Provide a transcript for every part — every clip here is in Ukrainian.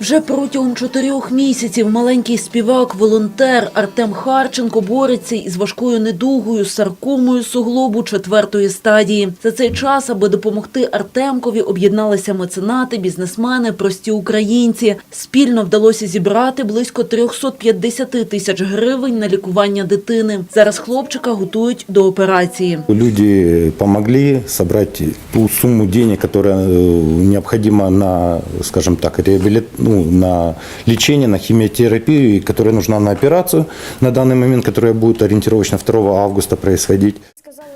Вже протягом чотирьох місяців маленький співак-волонтер Артем Харченко бореться із важкою недугою саркомою суглобу четвертої стадії. За цей час, аби допомогти Артемкові, об'єдналися меценати, бізнесмени, прості українці. Спільно вдалося зібрати близько 350 тисяч гривень на лікування дитини. Зараз хлопчика готують до операції. Люди помогли собрать ту сумму денег, которая э, необходима на, скажем так, реабилит, ну, на лечение, на химиотерапию, и которая нужна на операцию на данный момент, которая будет ориентировочно 2 августа происходить.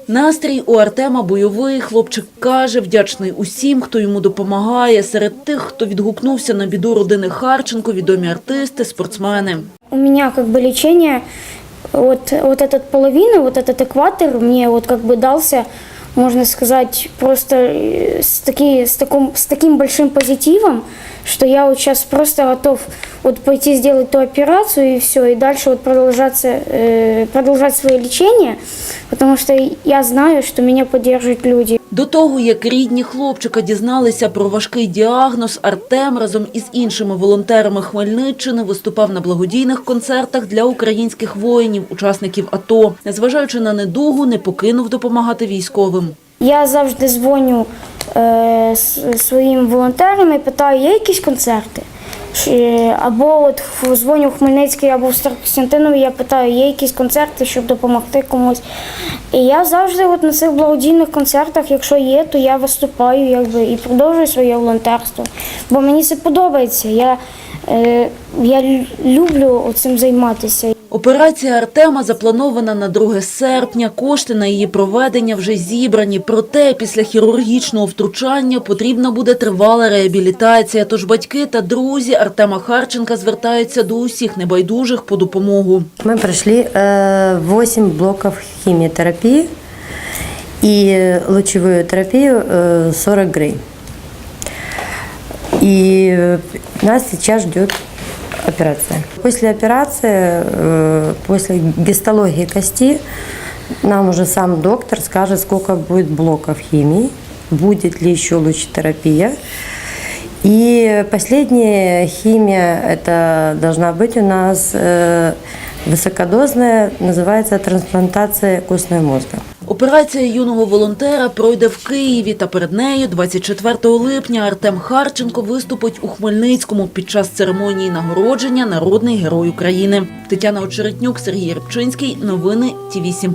Настрій у Артема бойовий. Хлопчик каже, вдячний усім, хто йому допомагає. Серед тих, хто відгукнувся на біду родини Харченко, відомі артисти, спортсмени. У меня как бы лечение, вот, вот этот половина, вот этот экватор мне вот как бы дался, можно сказать, просто э, с, таки, с, таком, с таким большим позитивом, что я вот сейчас просто готов вот пойти сделать ту операцию и все, и дальше вот продолжаться, э, продолжать свое лечение, потому что я знаю, что меня поддерживают люди. До того, як рідні хлопчика дізналися про важкий діагноз, Артем разом із іншими волонтерами Хмельниччини виступав на благодійних концертах для українських воїнів, учасників АТО. Незважаючи на недугу, не покинув допомагати військовим. Я завжди дзвоню е, своїм волонтерам і питаю, є якісь концерти? Або от дзвоню в Хмельницький або в Старокостянтинові, я питаю, є якісь концерти, щоб допомогти комусь. І я завжди от на цих благодійних концертах, якщо є, то я виступаю якби, і продовжую своє волонтерство. Бо мені це подобається. Я, е, я люблю цим займатися. Операція Артема запланована на 2 серпня. Кошти на її проведення вже зібрані. Проте після хірургічного втручання потрібна буде тривала реабілітація. Тож батьки та друзі Артема Харченка звертаються до усіх небайдужих по допомогу. Мы прошли э, 8 блоков химиотерапии и лучевую терапию э, 40 грей. И э, нас сейчас ждет операция. После операции, э, после гистологии кости, нам уже сам доктор скажет, сколько будет блоков химии, будет ли еще лучетерапия. И последняя химия, это должна быть у нас э, высокодозная, называется трансплантация костного мозга. Операція юного волонтера пройде в Києві, та перед нею 24 липня Артем Харченко виступить у Хмельницькому під час церемонії нагородження Народний герой України. Тетяна Очеретнюк, Сергій Рибчинський. Новини Ті 8